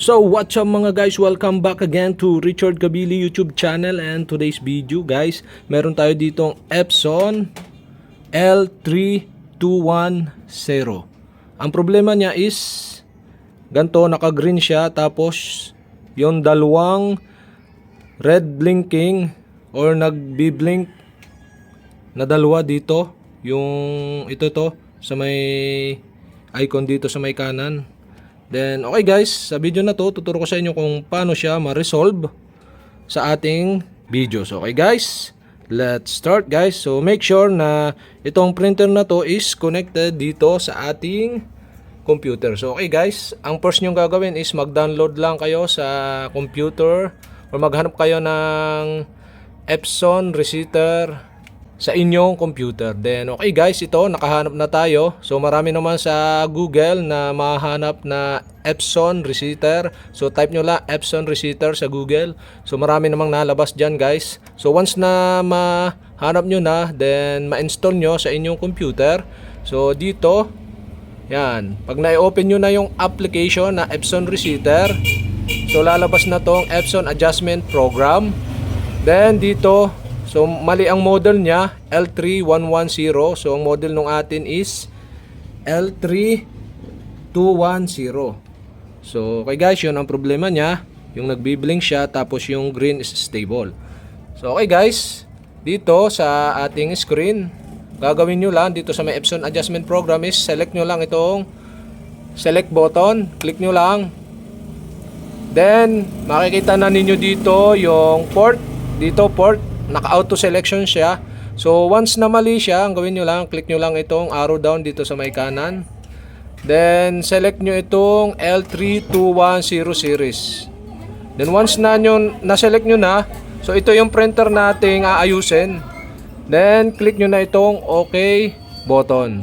So what's up mga guys, welcome back again to Richard Gabili YouTube channel and today's video guys, meron tayo ditong Epson L3210 Ang problema niya is ganto naka-green siya tapos yung dalawang red blinking or nagbi-blink na dalawa dito yung ito to sa may icon dito sa may kanan Then, okay guys, sa video na to, tuturo ko sa inyo kung paano siya ma-resolve sa ating videos. Okay guys, let's start guys. So, make sure na itong printer na to is connected dito sa ating computer. So, okay guys, ang first nyo gagawin is mag-download lang kayo sa computer or maghanap kayo ng Epson Receiver sa inyong computer. Then, okay guys, ito, nakahanap na tayo. So, marami naman sa Google na mahanap na Epson Receiver. So, type nyo lang Epson Receiver sa Google. So, marami namang nalabas dyan guys. So, once na mahanap nyo na, then ma-install nyo sa inyong computer. So, dito, yan. Pag na-open nyo na yung application na Epson Receiver, so lalabas na tong Epson Adjustment Program. Then, dito, So mali ang model niya, L3110. So ang model nung atin is L3210. So okay guys, yun ang problema niya. Yung nagbiblink siya tapos yung green is stable. So okay guys, dito sa ating screen, gagawin nyo lang dito sa may Epson Adjustment Program is select nyo lang itong select button. Click nyo lang. Then, makikita na ninyo dito yung port. Dito port naka-auto selection siya. So once na mali siya, ang gawin nyo lang, click nyo lang itong arrow down dito sa may kanan. Then select nyo itong L3210 series. Then once na nyo, na-select nyo na, so ito yung printer nating aayusin. Then click nyo na itong OK button.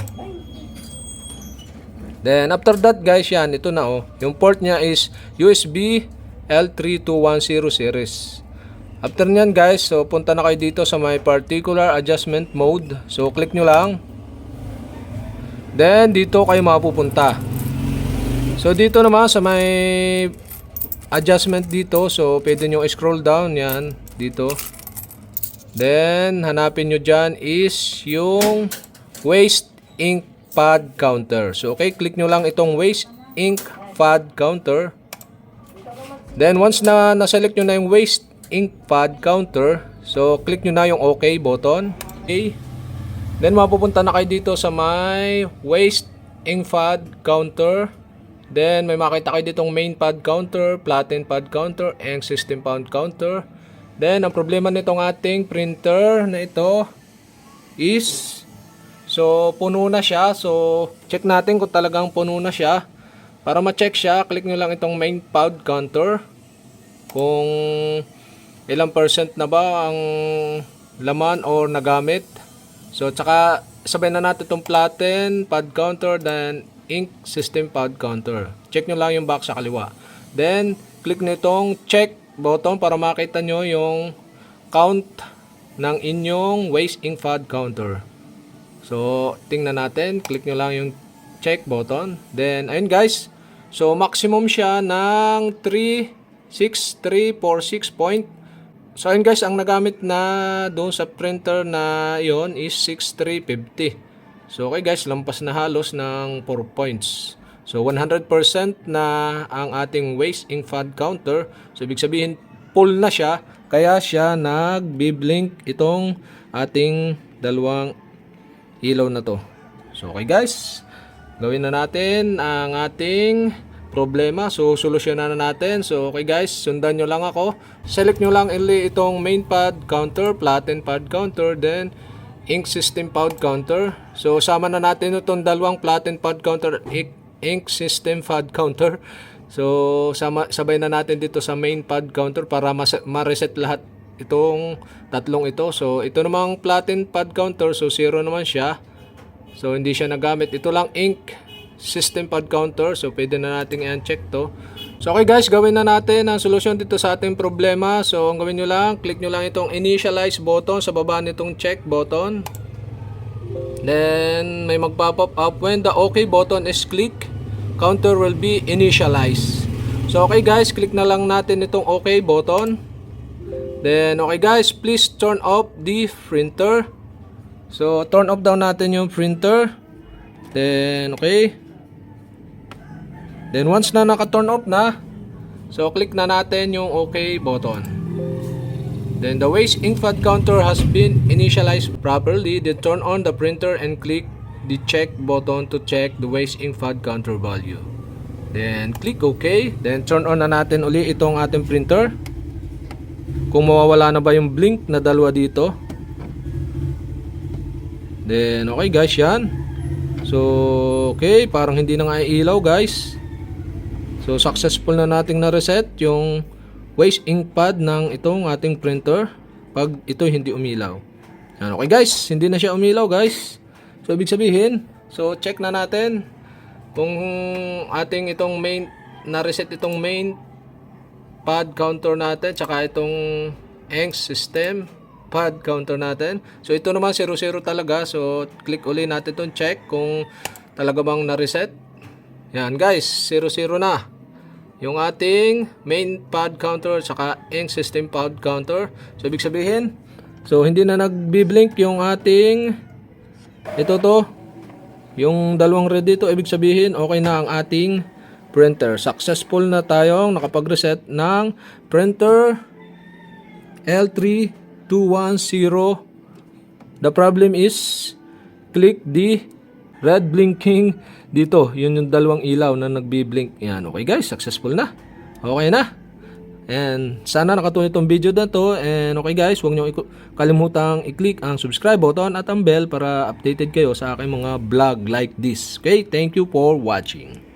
Then after that guys, yan, ito na oh. Yung port niya is USB L3210 series. After nyan guys, so punta na kayo dito sa may particular adjustment mode. So click nyo lang. Then dito kayo mapupunta. So dito naman sa may adjustment dito, so pwede nyo scroll down yan dito. Then hanapin nyo dyan is yung waste ink pad counter. So okay, click nyo lang itong waste ink pad counter. Then once na na-select nyo na yung waste ink pad counter. So, click nyo na yung OK button. Okay. Then, mapupunta na kayo dito sa may waste ink pad counter. Then, may makita kayo ditong main pad counter, platen pad counter, and system pad counter. Then, ang problema nitong ating printer na ito is so puno na siya. So, check natin kung talagang puno na siya. Para ma-check siya, click nyo lang itong main pad counter. Kung ilang percent na ba ang laman or nagamit. So, tsaka sabay na natin itong platen, pad counter, then ink system pad counter. Check nyo lang yung box sa kaliwa. Then, click nitong check button para makita nyo yung count ng inyong waste ink pad counter. So, tingnan natin. Click nyo lang yung check button. Then, ayun guys. So, maximum siya ng 36346 point So ayun guys, ang nagamit na doon sa printer na yon is 6350. So okay guys, lampas na halos ng 4 points. So 100% na ang ating waste ink pad counter. So ibig sabihin full na siya, kaya siya nagbi-blink itong ating dalawang ilaw na to. So okay guys, gawin na natin ang ating problema. So, solusyonan na natin. So, okay guys, sundan nyo lang ako. Select nyo lang ili itong main pad counter, platen pad counter, then ink system pad counter. So, sama na natin itong dalawang platen pad counter, ink, system pad counter. So, sama, sabay na natin dito sa main pad counter para ma-reset lahat itong tatlong ito. So, ito namang platen pad counter, so zero naman siya. So, hindi siya nagamit. Ito lang ink system pad counter. So, pwede na natin i-uncheck to. So, okay guys, gawin na natin ang solusyon dito sa ating problema. So, ang gawin nyo lang, click nyo lang itong initialize button sa baba nitong check button. Then, may magpa-pop up when the OK button is click, counter will be initialized. So okay guys, click na lang natin itong okay button. Then okay guys, please turn off the printer. So turn off daw natin yung printer. Then okay. Then once na naka-turn off na, so click na natin yung okay button. Then the waste ink pad counter has been initialized properly. Then turn on the printer and click the check button to check the waste ink pad counter value. Then click OK. Then turn on na natin uli itong ating printer. Kung mawawala na ba yung blink na dalawa dito. Then okay guys yan. So okay, parang hindi na nga ilaw guys. So successful na nating na-reset yung waste ink pad ng itong ating printer pag ito hindi umilaw. Yan, okay guys, hindi na siya umilaw guys. So ibig sabihin, so check na natin kung ating itong main na-reset itong main pad counter natin tsaka itong ink system pad counter natin. So ito naman 00 talaga. So click uli natin itong check kung talaga bang na-reset. Yan guys, 00 na. Yung ating main pad counter saka ink system pad counter. So ibig sabihin, so hindi na nagbi-blink yung ating ito to. Yung dalawang red dito, ibig sabihin okay na ang ating printer. Successful na tayong nakapag-reset ng printer L3210. The problem is click the red blinking dito. Yun yung dalawang ilaw na nagbi-blink. Yan, okay guys, successful na. Okay na. And sana nakatulong itong video na to. And okay guys, huwag niyo kalimutang i-click ang subscribe button at ang bell para updated kayo sa aking mga vlog like this. Okay, thank you for watching.